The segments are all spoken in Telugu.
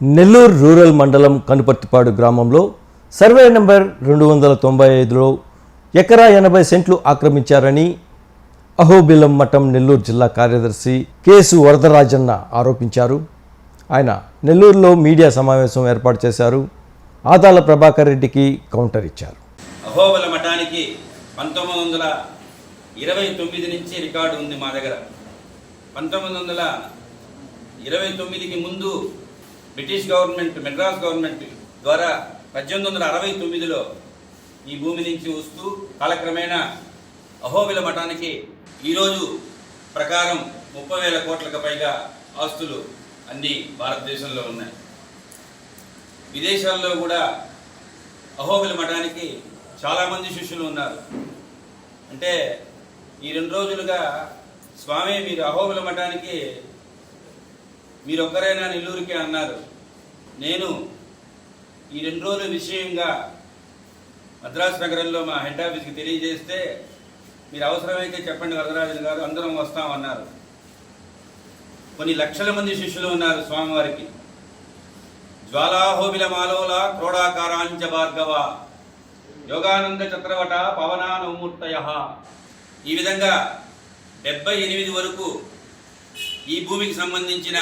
నెల్లూరు రూరల్ మండలం కనుపర్తిపాడు గ్రామంలో సర్వే నెంబర్ రెండు వందల తొంభై ఐదులో ఎకరా ఎనభై సెంట్లు ఆక్రమించారని అహోబిలం మఠం నెల్లూరు జిల్లా కార్యదర్శి కేసు వరదరాజన్న ఆరోపించారు. ఆయన నెల్లూరులో మీడియా సమావేశం ఏర్పాటు చేశారు. ఆదాల ప్రభాకర్ రెడ్డికి కౌంటర్ ఇచ్చారు. అహోబల మఠానికి పంతొమ్మిది వందల ఇరవై తొమ్మిది నుంచి రికార్డు ఉంది మా దగ్గర. పంతొమ్మిది వందల ఇరవై తొమ్మిదికి ముందు బ్రిటిష్ గవర్నమెంట్ మెడ్రాస్ గవర్నమెంట్ ద్వారా పద్దెనిమిది వందల అరవై తొమ్మిదిలో ఈ భూమి నుంచి వస్తూ కాలక్రమేణా అహోబిల మఠానికి ఈరోజు ప్రకారం ముప్పై వేల కోట్లకు పైగా ఆస్తులు అన్నీ భారతదేశంలో ఉన్నాయి. విదేశాల్లో కూడా అహోబిల మఠానికి చాలామంది శిష్యులు ఉన్నారు. అంటే ఈ రెండు రోజులుగా స్వామి మీరు అహోబిల మఠానికి మీరు ఒక్కరైనా నెల్లూరుకే అన్నారు. నేను ఈ రెండు రోజుల విషయంగా మద్రాసు నగరంలో మా హెడ్ ఆఫీస్కి తెలియజేస్తే మీరు అవసరమైతే చెప్పండి వరదరాజన్ గారు అందరం వస్తామన్నారు. కొన్ని లక్షల మంది శిష్యులు ఉన్నారు స్వామివారికి. జ్వాలాహోబిల మాలోల క్రోడాకారాంచ భార్గవ యోగానంద చక్రవట పవనానుమూర్తయ. ఈ విధంగా డెబ్బై ఎనిమిది వరకు ఈ భూమికి సంబంధించిన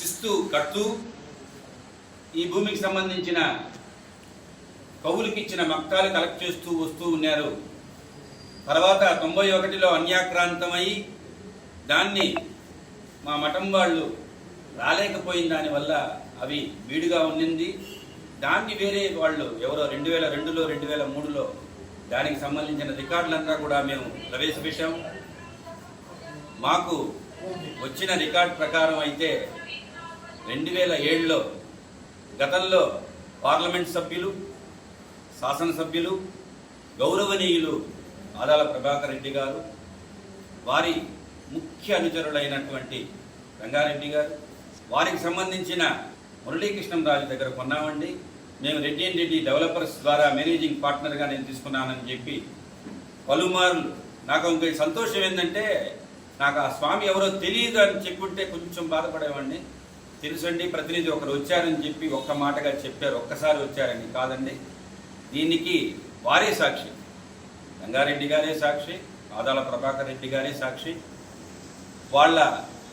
శిస్తు కడుతూ ఈ భూమికి సంబంధించిన కవులకి ఇచ్చిన మక్తాలు కలెక్ట్ చేస్తూ వస్తూ ఉన్నారు. తర్వాత తొంభై ఒకటిలో అన్యాక్రాంతమై దాన్ని మా మఠం వాళ్ళు రాలేకపోయిన దానివల్ల అవి వీడుగా ఉండింది దాన్ని వేరే వాళ్ళు ఎవరో రెండు వేల రెండులో రెండు వేల మూడులో దానికి సంబంధించిన రికార్డులంతా కూడా మేము ప్రవేశపెట్టాం. మాకు వచ్చిన రికార్డ్ ప్రకారం అయితే రెండు వేల ఏడులో గతంలో పార్లమెంట్ సభ్యులు శాసనసభ్యులు గౌరవనీయులు ఆదాల ప్రభాకర్ రెడ్డి గారు వారి ముఖ్య అనుచరులైనటువంటి రంగారెడ్డి గారు వారికి సంబంధించిన మురళీకృష్ణంరాజు దగ్గర కొన్నామండి. మేము రెడ్డి అండ్ రెడ్డి డెవలపర్స్ ద్వారా మేనేజింగ్ పార్ట్నర్గా నేను తీసుకున్నానని చెప్పి పలుమార్లు నాకు ఇంకొక సంతోషం ఏంటంటే నాకు ఆ స్వామి ఎవరో తెలియదు అని చెప్పుంటే కొంచెం బాధపడేవాడిని. తెలుసండి ప్రతినిధి ఒకరు వచ్చారని చెప్పి ఒక్క మాటగా చెప్పారు ఒక్కసారి వచ్చారని కాదండి. దీనికి వారే సాక్షి. రంగారెడ్డి గారే సాక్షి ఆదాల ప్రభాకర్ రెడ్డి గారే సాక్షి వాళ్ళ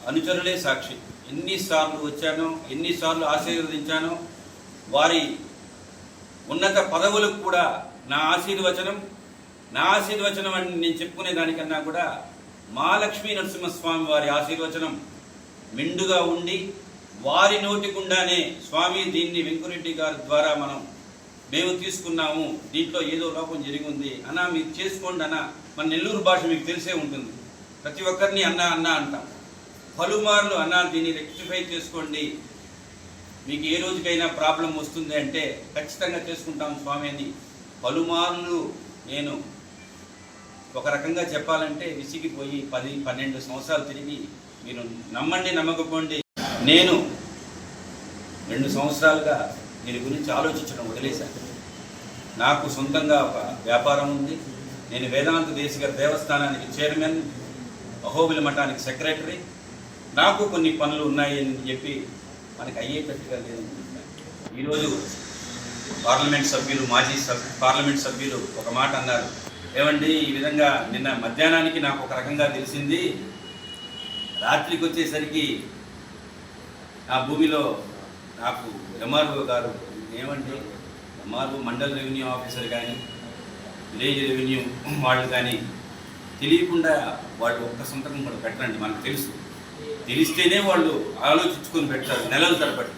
అనుచరులే సాక్షి. ఎన్నిసార్లు వచ్చానో ఎన్నిసార్లు ఆశీర్వదించానో వారి ఉన్నత పదవులకు కూడా నా ఆశీర్వచనం నా ఆశీర్వచనం అని నేను చెప్పుకునే దానికన్నా కూడా మా లక్ష్మీ నరసింహస్వామి వారి ఆశీర్వచనం మెండుగా ఉండి వారి నోటి గుండానే స్వామి దీన్ని వెంకురెడ్డి గారి ద్వారా మనం మేము తీసుకున్నాము. దీంట్లో ఏదో లోపం జరిగింది అన్నా మీరు చేసుకోండి అన్న. మన నెల్లూరు భాష మీకు తెలిసే ఉంటుంది. ప్రతి ఒక్కరిని అన్న అన్న అంటాం. పలుమార్లు అన్న దీన్ని రెక్టిఫై చేసుకోండి. మీకు ఏ రోజుకైనా ప్రాబ్లం వస్తుంది అంటే ఖచ్చితంగా చేసుకుంటాం స్వామి అని పలుమార్లు నేను ఒక రకంగా చెప్పాలంటే విసిగిపోయి పది పన్నెండు సంవత్సరాలు తిరిగి మీరు నమ్మండి నమ్మకపోండి. నేను రెండు సంవత్సరాలుగా దీని గురించి ఆలోచించడం వదిలేశాను. నాకు సొంతంగా ఒక వ్యాపారం ఉంది. నేను వేదాంత దేశిక దేవస్థానానికి చైర్మన్ అహోబిల మఠానికి సెక్రటరీ. నాకు కొన్ని పనులు ఉన్నాయి అని చెప్పి మనకి అయ్యేటట్టుగా లేదనుకుంటున్నాను ఈరోజు పార్లమెంట్ సభ్యులు మాజీ సభ్ పార్లమెంట్ సభ్యులు ఒక మాట అన్నారు. ఏమండి ఈ విధంగా నిన్న మధ్యాహ్నానికి నాకు ఒక రకంగా తెలిసింది. రాత్రికి వచ్చేసరికి ఆ భూమిలో నాకు ఎంఆర్ఓ గారు ఏమంటే ఎంఆర్ఓ మండల్ రెవెన్యూ ఆఫీసర్ కానీ విలేజ్ రెవెన్యూ వాళ్ళు కానీ తెలియకుండా వాళ్ళు ఒక్క సంతకం కూడా పెట్టరండి మనకు తెలుసు. తెలిస్తేనే వాళ్ళు ఆలోచించుకొని పెడతారు నెలల తరబడి.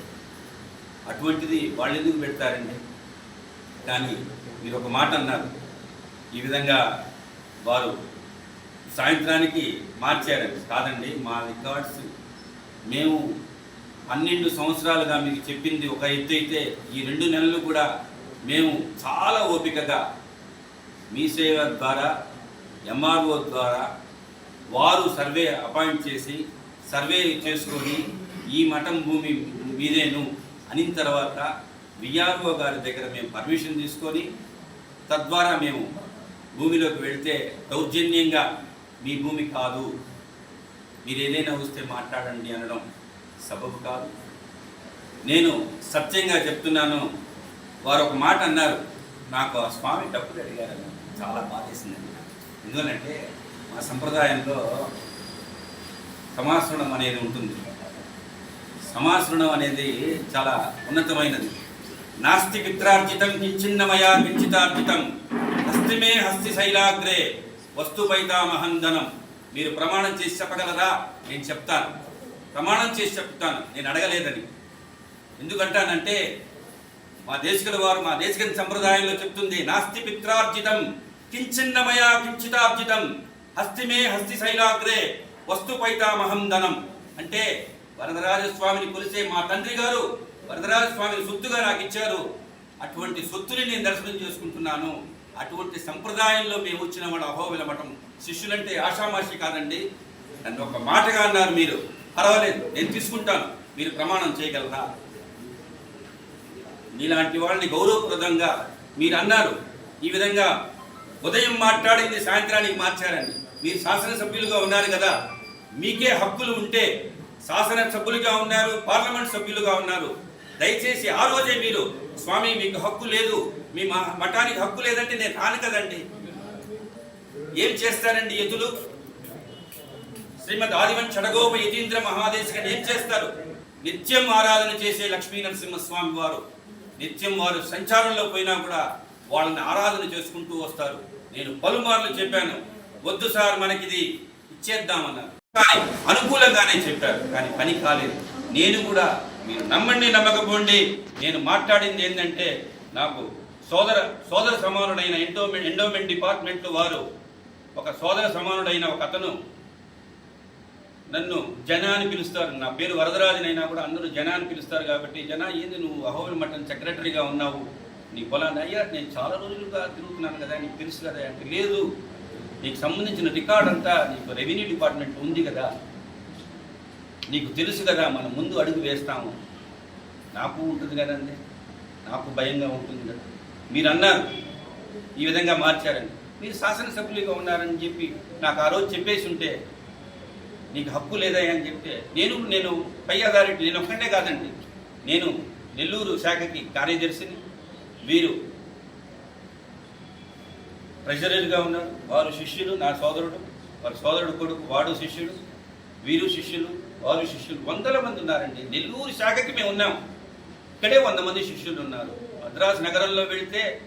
అటువంటిది వాళ్ళు ఎందుకు పెడతారండి? కానీ మీరు ఒక మాట అన్నారు ఈ విధంగా వారు సాయంత్రానికి మార్చారండి కాదండి మా రికార్డ్స్ మేము పన్నెండు సంవత్సరాలుగా మీకు చెప్పింది ఒక ఎత్తు అయితే ఈ రెండు నెలలు కూడా మేము చాలా ఓపికగా మీ సేవ ద్వారా ఎంఆర్ఓ ద్వారా వారు సర్వే అపాయింట్ చేసి సర్వే చేసుకొని ఈ మఠం భూమి మీదేను అనిన తర్వాత విఆర్ఓ గారి దగ్గర మేము పర్మిషన్ తీసుకొని తద్వారా మేము భూమిలోకి వెళ్తే దౌర్జన్యంగా మీ భూమి కాదు. మీరు ఏదైనా వస్తే మాట్లాడండి అనడం సబబు కాదు. నేను సత్యంగా చెప్తున్నాను. వారు ఒక మాట అన్నారు. నాకు ఆ స్వామి డబ్బులు అడిగారు. చాలా బాధేసిందండి ఎందుకంటే మా సంప్రదాయంలో సమాశ్రణం అనేది ఉంటుంది. సమాసృణం అనేది చాలా ఉన్నతమైనది. నాస్తి పిత్రార్జితం కించిన్నమయా కించితార్జితం హస్తిమే హస్తి శైలాగ్రే. వస్తుపైతామహందనం మీరు ప్రమాణం చేసి చెప్పగలరా? నేను చెప్తాను. ప్రమాణం చేసి చెప్తాను. నేను అడగలేదని. ఎందుకంటానంటే మా దేశకుల వారు మా దేశకం సంప్రదాయంలో చెప్తుంది నాస్తి పిత్రార్జితం కించిన్నమయా కించితార్జితం హస్తిమే హస్తి శైలాగ్రే వస్తు పైతామహం ధనం. అంటే వరదరాజస్వామిని కొలిసే మా తండ్రి గారు వరదరాజస్వామిని సొత్తుగా నాకు ఇచ్చారు. అటువంటి సొత్తుని నేను దర్శనం చేసుకుంటున్నాను. అటువంటి సంప్రదాయంలో మేము వచ్చిన వాడు అహో మఠం శిష్యులంటే ఆషామాషి కాదండి. నన్ను ఒక మాటగా అన్నారు మీరు. పర్వాలేదు నేను తీసుకుంటాను. మీరు ప్రమాణం చేయగలరా? మీలాంటి వాళ్ళని గౌరవప్రదంగా మీరు అన్నారు. ఈ విధంగా ఉదయం మాట్లాడింది సాయంత్రానికి మార్చారని. మీరు శాసనసభ్యులుగా ఉన్నారు కదా. మీకే హక్కులు ఉంటే శాసన సభ్యులుగా ఉన్నారు పార్లమెంట్ సభ్యులుగా ఉన్నారు. దయచేసి ఆ రోజే మీరు స్వామి మీకు హక్కు లేదు. మీ మ- మఠానికి హక్కు లేదంటే నేను రాను కదండి. ఏం చేస్తారండి ఎదులు శ్రీమద్ ఆదివన్ చడగోప యతీంద్ర మహాదేశికని ఏం చేస్తారు? నిత్యం ఆరాధన చేసే లక్ష్మీ నరసింహస్వామి వారు. నిత్యం వారు సంచారంలో పోయినా కూడా వాళ్ళని ఆరాధన చేసుకుంటూ వస్తారు. నేను పలుమార్లు చెప్పాను వద్దు సార్ మనకిది ఇచ్చేద్దామన్నారు. కానీ అనుకూలంగానే చెప్పారు కానీ పని కాలేదు. నేను కూడా మీరు నమ్మండి నమ్మకపోండి నేను మాట్లాడింది ఏంటంటే నాకు సోదర సోదర సమానుడైన ఎండోమెంట్ ఎండోమెంట్ డిపార్ట్మెంట్ వారు ఒక సోదర సమానుడైన ఒక అతను నన్ను జన అని పిలుస్తారు. నా పేరు వరదరాజనైనా కూడా అందరూ జన అని పిలుస్తారు కాబట్టి జన ఏంది నువ్వు అహోబిల మఠం సెక్రటరీగా ఉన్నావు? నీ పొలాన్ని అయ్యా నేను చాలా రోజులుగా తిరుగుతున్నాను కదా నీకు తెలుసు కదా అంటే లేదు. నీకు సంబంధించిన రికార్డ్ అంతా నీకు రెవెన్యూ డిపార్ట్మెంట్ ఉంది కదా. నీకు తెలుసు కదా మనం ముందు అడుగు వేస్తాము. నాకు ఉంటుంది కదండి నాకు భయంగా ఉంటుంది కదా. మీరు అన్నారు ఈ విధంగా మార్చారని మీరు శాసనసభ్యులుగా ఉన్నారని చెప్పి నాకు ఆ రోజు చెప్పేసి ఉంటే నీకు హక్కు లేదా అని చెప్తే నేను నేను పై అథారిటీ నేను ఒక్కడే కాదండి. నేను నెల్లూరు శాఖకి కార్యదర్శిని. వీరు ట్రెజరర్గా ఉన్నారు. వారు శిష్యులు నా సోదరుడు. వారి సోదరుడు కొడుకు వాడు శిష్యుడు. వీరు శిష్యులు వారు శిష్యులు. వందల మంది ఉన్నారండి. నెల్లూరు శాఖకి మేము ఉన్నాం. ఇక్కడే వంద మంది శిష్యులు ఉన్నారు. మద్రాసు నగరంలో వెళితే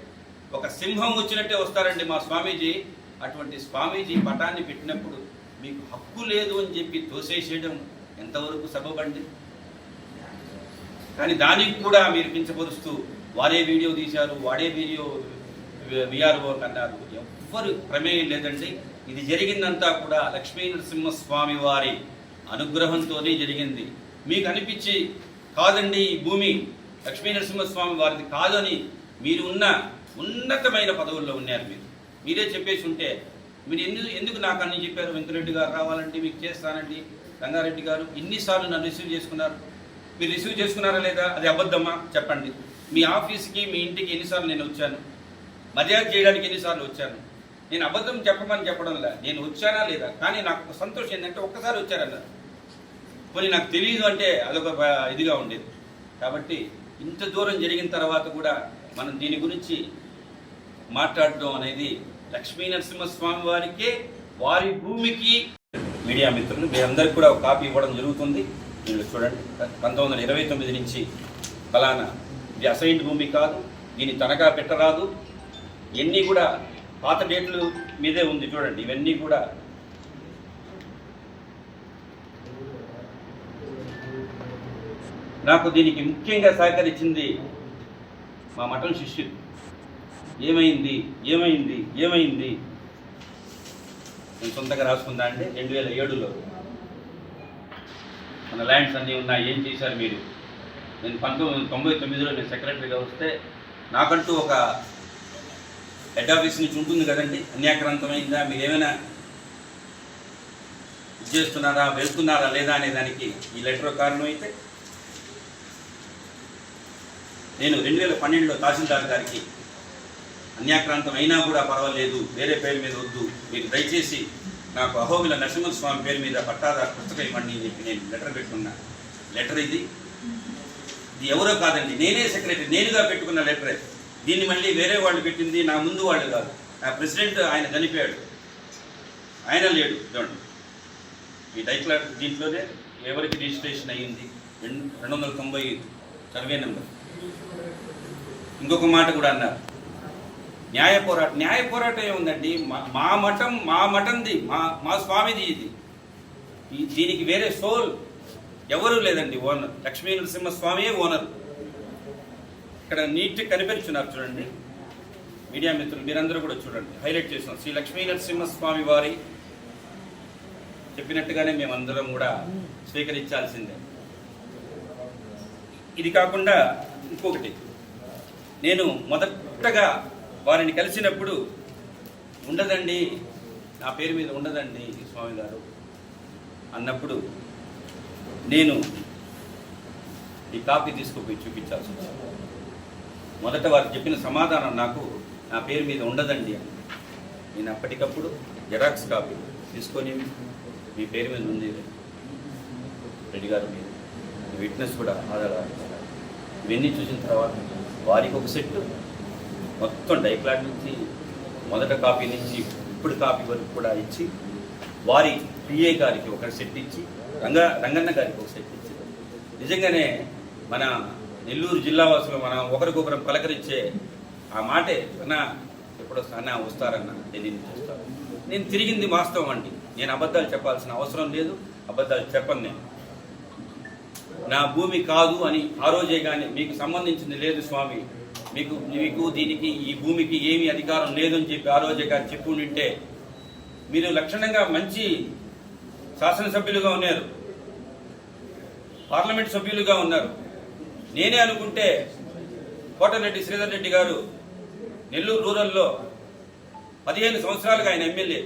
ఒక సింహం వచ్చినట్టే వస్తారండి మా స్వామీజీ. అటువంటి స్వామీజీ పటాన్ని పెట్టినప్పుడు మీకు హక్కు లేదు అని చెప్పి తోసేసేయడం ఎంతవరకు సబబండి? కానీ దానికి కూడా మీరు కించపరుస్తూ వారే వీడియో తీశారు వాడే వీడియో విఆర్ఓ అన్నారు. ఎవ్వరు ప్రమేయం లేదండి. ఇది జరిగిందంతా కూడా లక్ష్మీ నరసింహస్వామి వారి అనుగ్రహంతోనే జరిగింది. మీకు అనిపించి కాదండి ఈ భూమి లక్ష్మీ నరసింహస్వామి వారిది కాదని మీరు ఉన్న ఉన్నతమైన పదవుల్లో ఉన్నారు మీరు. మీరే చెప్పేసి ఉంటే మీరు ఎందుకు ఎందుకు నాకు అన్ని చెప్పారు? వెంకరెడ్డి గారు రావాలంటే మీకు చేస్తానండి. రంగారెడ్డి గారు ఇన్నిసార్లు నన్ను రిసీవ్ చేసుకున్నారు. మీరు రిసీవ్ చేసుకున్నారా లేదా? అది అబద్ధమా? చెప్పండి. మీ ఆఫీస్కి మీ ఇంటికి ఎన్నిసార్లు నేను వచ్చాను? మర్యాద చేయడానికి ఎన్నిసార్లు వచ్చాను? నేను అబద్ధం చెప్పమని చెప్పడం లే. నేను వచ్చానా లేదా? కానీ నాకు సంతోషం ఏంటంటే ఒక్కసారి వచ్చారన్నారు. కొన్ని నాకు తెలియదు అంటే అదొక ఇదిగా ఉండేది. కాబట్టి ఇంత దూరం జరిగిన తర్వాత కూడా మనం దీని గురించి మాట్లాడడం అనేది లక్ష్మీ నరసింహస్వామి వారికే వారి భూమికి మీడియా మిత్రులు మీ అందరికి కూడా ఒక కాపీ ఇవ్వడం జరుగుతుంది. మీరు చూడండి పంతొమ్మిది వందల ఇరవై తొమ్మిది నుంచి ఫలానా ఇది అసైన్డ్ భూమి కాదు దీన్ని తనఖా పెట్టరాదు. ఇవన్నీ కూడా పాత డేట్లు మీదే ఉంది చూడండి ఇవన్నీ కూడా నాకు దీనికి ముఖ్యంగా సహకరించింది మా మఠం శిష్యులు. ఏమైంది? ఏమైంది? ఏమైంది? నేను సొంతగా రాసుకుందా అంటే రెండు వేల ఏడులో. మన ల్యాండ్స్ అన్నీ ఉన్నాయి. ఏం చేశారు మీరు? నేను పంతొమ్మిది తొంభై తొమ్మిదిలో నేను సెక్రటరీగా వస్తే నాకంటూ ఒక హెడ్ ఆఫీస్ నుంచి ఉంటుంది కదండి. అన్యాక్రాంతమైందా? మీరు ఏమైనా ఇది చేస్తున్నారా? వెళ్తున్నారా లేదా అనే దానికి ఈ లెటర్ కారణం అయితే నేను రెండు వేల పన్నెండులో తహసీల్దార్ గారికి అన్యాక్రాంతం అయినా కూడా పర్వాలేదు. వేరే పేరు మీద వద్దు. మీరు దయచేసి నాకు అహోబిల నరసింహస్వామి పేరు మీద పట్టాదారు పుస్తకం ఇవ్వండి అని చెప్పి నేను లెటర్ పెట్టుకున్నా. లెటర్ ఇది? ఇది ఎవరో కాదండి. నేనే సెక్రటరీ. నేనుగా పెట్టుకున్న లెటరే. దీన్ని మళ్ళీ వేరే వాళ్ళు పెట్టింది నా ముందు వాళ్ళు కాదు. నా ప్రెసిడెంట్ ఆయన చనిపోయాడు. ఆయన లేడు. చూడండి. ఈ డైక్లా దీంట్లోనే ఎవరికి రిజిస్ట్రేషన్ అయ్యింది? రెండు రెండు వందల తొంభై సర్వే నెంబర్. ఇంకొక మాట కూడా అన్నారు. న్యాయ పోరాటం న్యాయ పోరాటం ఏముందండి మా మా మఠం మా మఠంది మా మా స్వామిది ఇది. దీనికి వేరే సోల్ ఎవరు లేదండి ఓనర్. లక్ష్మీ నరసింహస్వామియే ఓనర్. ఇక్కడ నీట్ కనిపెరుచున్నారు చూడండి. మీడియా మిత్రులు మీరందరూ కూడా చూడండి. హైలైట్ చేసినాం. శ్రీ లక్ష్మీ నరసింహస్వామి వారి చెప్పినట్టుగానే మేమందరం కూడా స్వీకరించాల్సిందే. ఇది కాకుండా ఇంకొకటి. నేను మొదటగా వారిని కలిసినప్పుడు ఉండదండి. నా పేరు మీద ఉండదండి స్వామి గారు. అన్నప్పుడు నేను ఈ కాపీ తీసుకుపోయి చూపించాల్సి వచ్చింది. మొదట వారు చెప్పిన సమాధానం నాకు నా పేరు మీద ఉండదండి అని నేను అప్పటికప్పుడు జెరాక్స్ కాపీ తీసుకొని మీ పేరు మీద ఉంది. రెడ్డి గారు మీరు విట్నెస్ కూడా ఆధారాలు. ఇవన్నీ చూసిన తర్వాత వారికి ఒక సెట్ మొత్తం డైప్లాట్ నుంచి మొదట కాపీ నుంచి ఇప్పుడు కాపీ వరకు కూడా ఇచ్చి వారి పిఏ గారికి ఒక సెట్ ఇచ్చి రంగ రంగన్న గారికి ఒక సెట్ ఇచ్చి. నిజంగానే మన నెల్లూరు జిల్లా వాసులు మనం ఒకరికొకరు పలకరించే ఆ మాటే అన్న ఎప్పుడు వస్తా- అన్న వస్తారన్న నేను నుంచి నేను తిరిగింది వాస్తవం అండి. నేను అబద్ధాలు చెప్పాల్సిన అవసరం లేదు అబద్ధాలు చెప్పను నేను. నా భూమి కాదు అని ఆ రోజే కానీ మీకు సంబంధించింది లేదు స్వామి. మీకు మీకు దీనికి ఈ భూమికి ఏమీ అధికారం లేదని చెప్పి ఆ రోజే కానీ చెప్పు ఉంటే మీరు లక్షణంగా మంచి శాసనసభ్యులుగా ఉన్నారు. పార్లమెంట్ సభ్యులుగా ఉన్నారు. నేనే అనుకుంటే కోటరెడ్డి శ్రీధర్ రెడ్డి గారు నెల్లూరు రూరల్లో పదిహేను సంవత్సరాలుగా ఆయన ఎమ్మెల్యే.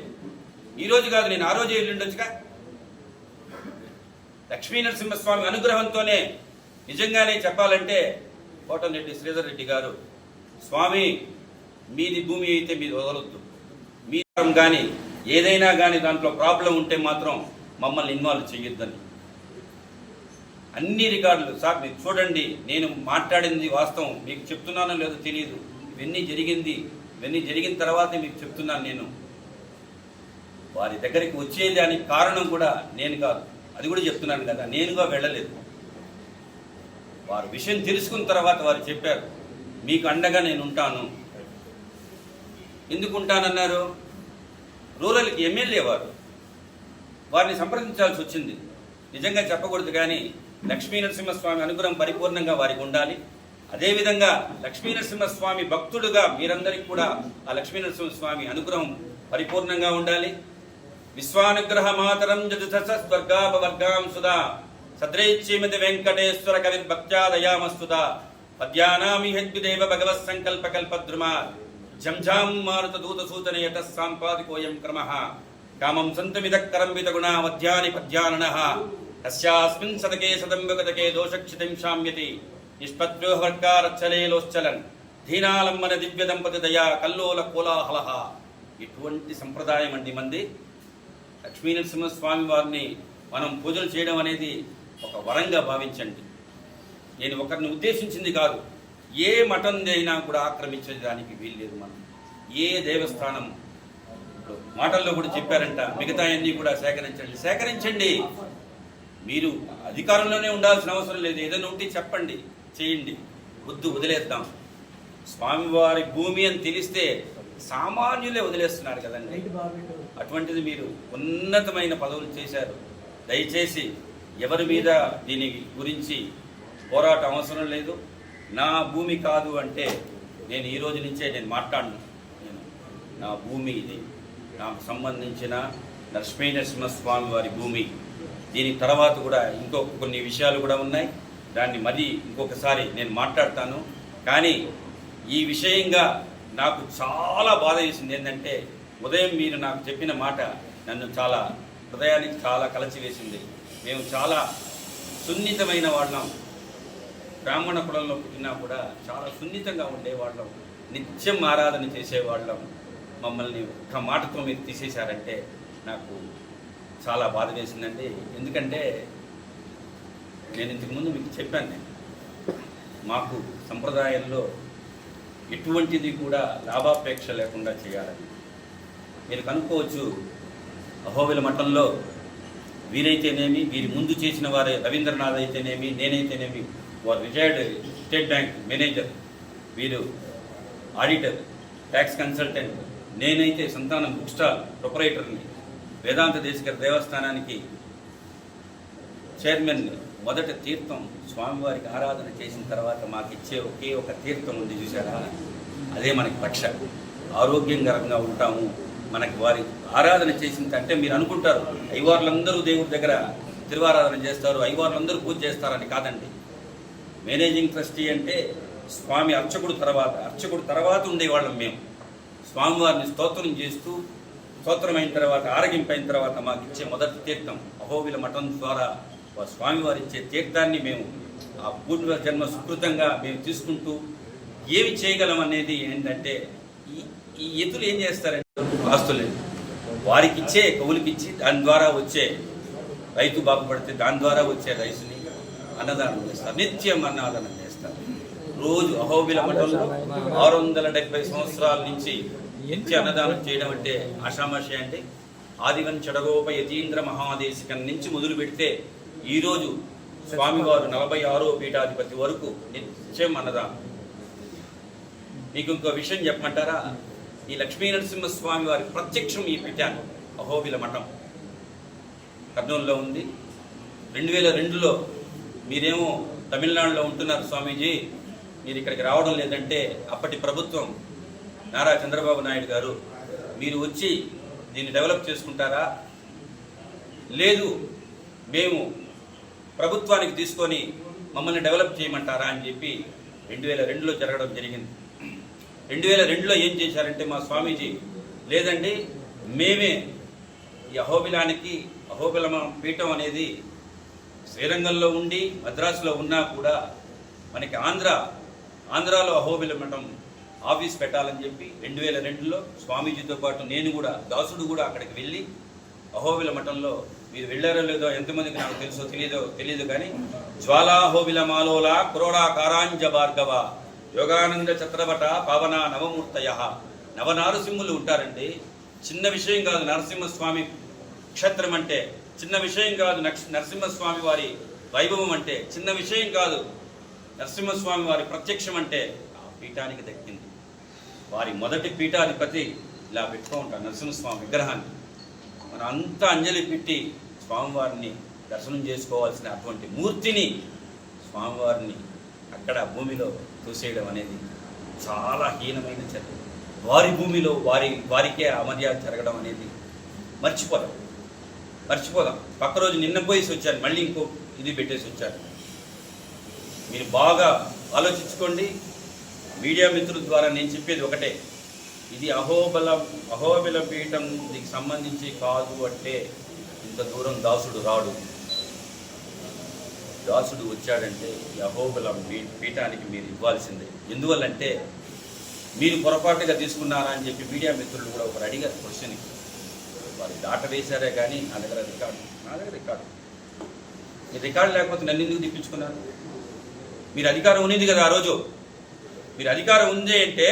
ఈరోజు కాదు నేను ఆ రోజే వెళ్ళిండొచ్చుగా లక్ష్మీ నరసింహస్వామి అనుగ్రహంతోనే నిజంగానే చెప్పాలంటే కోటరెడ్డి శ్రీధర్ రెడ్డి గారు స్వామి మీది భూమి అయితే మీది వదలొద్దు. మీ కానీ ఏదైనా కానీ దాంట్లో ప్రాబ్లం ఉంటే మాత్రం మమ్మల్ని ఇన్వాల్వ్ చేయొద్దని అన్ని రికార్డులు సార్ మీరు చూడండి నేను మాట్లాడింది వాస్తవం మీకు చెప్తున్నానో లేదో తెలియదు ఇవన్నీ జరిగింది ఇవన్నీ జరిగిన తర్వాతే మీకు చెప్తున్నాను నేను. వారి దగ్గరికి వచ్చేదానికి కారణం కూడా నేను కాదు. అది కూడా చెప్తున్నాను కదా నేనుగా వెళ్ళలేదు. వారు విషయం తెలుసుకున్న తర్వాత వారు చెప్పారు మీకు అండగా నేను ఉంటాను. ఎందుకు ఉంటానన్నారు? రూరల్కి ఎమ్మెల్యే వారు. వారిని సంప్రదించాల్సి వచ్చింది. నిజంగా చెప్పకూడదు కానీ లక్ష్మీ నరసింహస్వామి అనుగ్రహం పరిపూర్ణంగా వారికి ఉండాలి. అదేవిధంగా లక్ష్మీ నరసింహస్వామి భక్తుడుగా మీరందరికీ కూడా ఆ లక్ష్మీ నరసింహస్వామి అనుగ్రహం పరిపూర్ణంగా ఉండాలి. విశ్వానుగ్రహ మాతరం జదుస స్వర్గాపవర్గాం సుధా. సద్రైచ్యమితి వెంకటేశ్వర కవి భక్త్యాదయామస్తుదా పద్యానామి హద్విదేవ భగవత్ సంకల్ప కల్పద్రుమా జంఝాం మారుత దూత సూచన యత సాంపాదికోయం క్రమ. కామం సంతమిదక్కరం వితగుణా మధ్యాని పద్యానన. తస్యాస్మిన్ సదకే సదంబగతకే దోషక్షితిం శామ్యతి. నిష్పత్యోహర్కారచ్చలేలోశ్చలన్ ధీనాలంబన దివ్య దంపతి దయా కల్లోల కోలాహలః. ఇటువంటి సంప్రదాయం అండి మంది. లక్ష్మీ నరసింహస్వామి వారిని మనం పూజలు చేయడం అనేది ఒక వరంగా భావించండి. నేను ఒకరిని ఉద్దేశించింది కాదు. ఏ మఠం అయినా కూడా ఆక్రమించడానికి వీల్లేదు మనం ఏ దేవస్థానం? మాటల్లో కూడా చెప్పారంట మిగతా అన్ని కూడా సేకరించండి. సేకరించండి. మీరు అధికారంలోనే ఉండాల్సిన అవసరం లేదు. ఏదైనా ఉంటే చెప్పండి చేయండి. వద్దు వదిలేద్దాం. స్వామివారి భూమి అని తెలిస్తే సామాన్యులే వదిలేస్తున్నారు కదండి. అటువంటిది మీరు ఉన్నతమైన పదవులు చేశారు. దయచేసి ఎవరి మీద దీని గురించి పోరాటం అవసరం లేదు. నా భూమి కాదు అంటే నేను ఈ రోజు నుంచే నేను మాట్లాడను. నేను నా భూమి ఇది. నాకు సంబంధించిన లక్ష్మీ నరసింహస్వామి వారి భూమి. దీని తర్వాత కూడా ఇంకో కొన్ని విషయాలు కూడా ఉన్నాయి. దాన్ని మరీ ఇంకొకసారి నేను మాట్లాడతాను. కానీ ఈ విషయంగా నాకు చాలా బాధ వేసింది ఏంటంటే ఉదయం మీరు నాకు చెప్పిన మాట నన్ను చాలా హృదయానికి చాలా కలచి వేసింది మేము చాలా సున్నితమైన వాళ్ళం. బ్రాహ్మణ కులంలో పుట్టినా కూడా చాలా సున్నితంగా ఉండేవాళ్ళం. నిత్యం ఆరాధన చేసేవాళ్ళం. మమ్మల్ని ఒక్క మాటతో మీరు తీసేశారంటే నాకు చాలా బాధ వేసిందండి. ఎందుకంటే నేను ఇంతకుముందు మీకు చెప్పాను నేను. మాకు సంప్రదాయంలో ఎటువంటిది కూడా లాభాపేక్ష లేకుండా చేయాలని. మీరు కనుక్కోవచ్చు అహోబిల మఠంలో వీరైతేనేమి వీరి ముందు చేసిన వారే రవీంద్రనాథ్ అయితేనేమి నేనైతేనేమి వారు రిటైర్డ్ స్టేట్ బ్యాంక్ మేనేజర్ వీరు ఆడిటర్ ట్యాక్స్ కన్సల్టెంట్ నేనైతే సంతానం బుక్ స్టాల్ ప్రొపరేటర్ని వేదాంత దేశకర దేవస్థానానికి చైర్మన్ని మొదట తీర్థం స్వామివారికి ఆరాధన చేసిన తర్వాత మాకు ఇచ్చే ఒకే ఒక తీర్థం ఉంది చూసారా అదే మనకి పక్ష. ఆరోగ్యకరంగా ఉంటాము. మనకి వారి ఆరాధన చేసిన అంటే మీరు అనుకుంటారు అయ్యవార్లందరూ దేవుడి దగ్గర తిరువారాధన చేస్తారు అయ్యవార్లందరూ పూజ చేస్తారని కాదండి. మేనేజింగ్ ట్రస్టీ అంటే స్వామి అర్చకుడు తర్వాత అర్చకుడు తర్వాత ఉండేవాళ్ళం మేము. స్వామివారిని స్తోత్రం చేస్తూ స్తోత్రమైన తర్వాత ఆరగింపైన తర్వాత మాకు ఇచ్చే మొదటి తీర్థం అహోబిల మఠం ద్వారా వారి స్వామివారు ఇచ్చే తీర్థాన్ని మేము ఆ పూర్వ జన్మ సుకృతంగా మేము తీసుకుంటూ ఏమి చేయగలం అనేది ఏంటంటే ఈ ఈ ఎత్తులు ఏం చేస్తారంటే ఆస్తులు. వారికి ఇచ్చే కవులకి దాని ద్వారా వచ్చే రైతు బాగుపడితే దాని ద్వారా వచ్చే రైతుని అన్నదానం చేస్తారు. నిత్యం అన్నదానం చేస్తారు. రోజు అహోబిల మఠంలో ఆరు వందల డెబ్బై సంవత్సరాల నుంచి నిత్య అన్నదానం చేయడం అంటే ఆషామాషి అంటే ఆదివన్ చడగోప యతీంద్ర మహాదేశికం నుంచి మొదలు పెడితే ఈరోజు స్వామివారు నలభై ఆరో పీఠాధిపతి వరకు నిత్యం అన్నదానం. మీకు ఇంకో విషయం చెప్పమంటారా? ఈ లక్ష్మీ నరసింహస్వామి వారి ప్రత్యక్షం ఈ పీఠాన్ని అహోబిల మఠం. కర్నూలులో ఉంది. రెండు వేల రెండులో మీరేమో తమిళనాడులో ఉంటున్నారు స్వామీజీ. మీరు ఇక్కడికి రావడం లేదంటే అప్పటి ప్రభుత్వం నారా చంద్రబాబు నాయుడు గారు మీరు వచ్చి దీన్ని డెవలప్ చేసుకుంటారా? లేదు మేము ప్రభుత్వానికి తీసుకొని మమ్మల్ని డెవలప్ చేయమంటారా అని చెప్పి రెండు వేల రెండులో జరగడం జరిగింది. రెండు వేల రెండులో ఏం చేశారంటే మా స్వామీజీ లేదండి మేమే ఈ అహోబిలానికి అహోబిలమ పీఠం అనేది శ్రీరంగంలో ఉండి మద్రాసులో ఉన్నా కూడా మనకి ఆంధ్ర ఆంధ్రాలో అహోబిల మఠం ఆఫీస్ పెట్టాలని చెప్పి రెండు వేల రెండులో స్వామీజీతో పాటు నేను కూడా దాసుడు కూడా అక్కడికి వెళ్ళి అహోబిల మఠంలో మీరు వెళ్ళారో లేదో ఎంతమందికి నాకు తెలుసో తెలియదో తెలియదు కానీ జ్వాలాహోబిల క్రోడా క్రోడాకారాంజ భార్గవ యోగానంద చక్రవట పవన నవమూర్తయ. నవనారసింహులు ఉంటారండి. చిన్న విషయం కాదు నరసింహస్వామి క్షేత్రం అంటే. చిన్న విషయం కాదు నక్ష- నరసింహస్వామి వారి వైభవం అంటే. చిన్న విషయం కాదు నరసింహస్వామి వారి ప్రత్యక్షం అంటే. ఆ పీఠానికి దక్కింది. వారి మొదటి పీఠాధిపతి ఇలా పెట్టుకో ఉంటారు నరసింహస్వామి విగ్రహాన్ని. మన అంతా అంజలి పెట్టి స్వామివారిని దర్శనం చేసుకోవాల్సిన అటువంటి మూర్తిని స్వామివారిని అక్కడ భూమిలో తోసేయడం అనేది చాలా హీనమైన చర్య. వారి భూమిలో వారి వారికే అమర్యాద జరగడం అనేది మర్చిపోదాం మర్చిపోదాం పక్క రోజు నిన్న పోయేసి వచ్చారు మళ్ళీ ఇంకో ఇది పెట్టేసి వచ్చారు. మీరు బాగా ఆలోచించుకోండి. మీడియా మిత్రుల ద్వారా నేను చెప్పేది ఒకటే. ఇది అహోబల అహోబిల పీఠం దీనికి సంబంధించి కాదు అంటే ఇంత దూరం దాసుడు రాడు. దాసుడు వచ్చాడంటే ఈ మీ పీ- పీఠానికి మీరు ఇవ్వాల్సిందే. ఎందువల్లంటే మీరు పొరపాటుగా తీసుకున్నారా అని చెప్పి మీడియా మిత్రులు కూడా ఒకరు అడిగారు క్వశ్చన్కి వారు దాట వేశారే కానీ నా దగ్గర రికార్డు నా దగ్గర రికార్డు. మీ రికార్డు లేకపోతే నన్ను ఎందుకు తెప్పించుకున్నారు? మీరు అధికారం ఉన్నది కదా ఆ రోజు. మీరు అధికారం ఉంది అంటే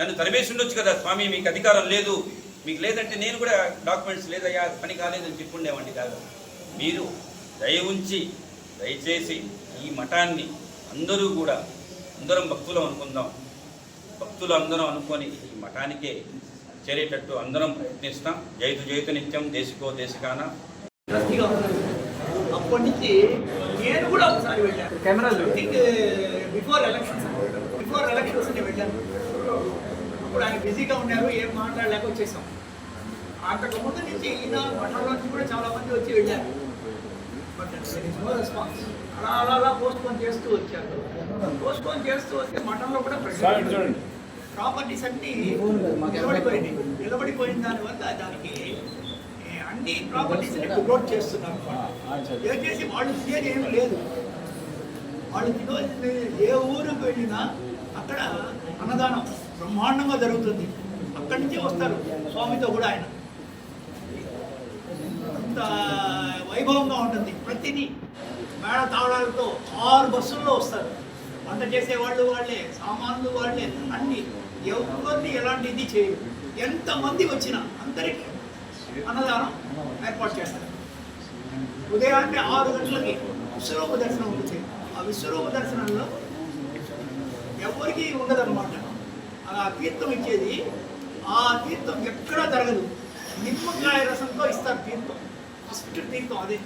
నన్ను తరిమేసి ఉండొచ్చు కదా స్వామి మీకు అధికారం లేదు. మీకు లేదంటే నేను కూడా డాక్యుమెంట్స్ లేదయ్యా పని కాలేదని చెప్పుండేవండి కాదు. మీరు దయ ఉంచి దయచేసి ఈ మఠాన్ని అందరూ కూడా అందరం భక్తులు అనుకుందాం. భక్తులు అందరం అనుకొని ఈ మఠానికే చేరేటట్టు అందరం ప్రయత్నిస్తాం. జైతు జైతు నిత్యం దేశికో దేశికాన. అప్పటి నుంచి నేను కూడా ఒకసారి వెళ్ళాను. కెమెరాలు బిఫోర్ ఎలక్షన్స్ బిఫోర్ ఎలక్షన్స్ నేను వెళ్ళాను. అప్పుడు ఆయన బిజీగా ఉన్నారు ఏం మాట్లాడలేక వచ్చేసాం. అంతకు ముందు నుంచి ఈయన మఠంలో నుంచి కూడా చాలా మంది వచ్చి వెళ్ళారు. బట్ నో రెస్పాన్స్ అలా అలా అలా పోస్ట్పోన్ చేస్తూ వచ్చారు పోస్ట్పోన్ చేస్తూ వస్తే మఠంలో కూడా ప్రాపర్టీస్ అన్ని నిలబడిపోయింది నిలబడిపోయిన దానివల్ల దానికి అన్ని ప్రాపర్టీస్ ప్రమోట్ చేస్తున్నారు దయచేసి వాళ్ళు తినేది ఏం లేదు వాళ్ళు తినవలసింది ఏ ఊరికి వెళ్ళినా అక్కడ అన్నదానం బ్రహ్మాండంగా జరుగుతుంది అక్కడి నుంచి వస్తారు స్వామితో కూడా ఆయన అంత వైభవంగా ఉంటుంది తిని మేడ తావడాలతో ఆరు బస్సుల్లో వస్తారు. వంట చేసే వాళ్ళు వాళ్ళే సామాన్లు వాళ్ళే అన్ని. ఎవరిని ఎలాంటి ఇది చేయరు. ఎంతమంది వచ్చినా అందరికీ అన్నదానం ఏర్పాటు చేస్తారు. ఉదయాన్నే ఆరు గంటలకి విశ్వరూప దర్శనం ఉంటుంది. ఆ విశ్వరూప దర్శనంలో ఎవరికి ఉండదన్నమాట. ఆ తీర్థం ఇచ్చేది ఆ తీర్థం ఎక్కడా జరగదు. నిమ్మకాయ రసంతో ఇస్తారు తీర్థం. ఫస్ట్ తీర్థం అదే.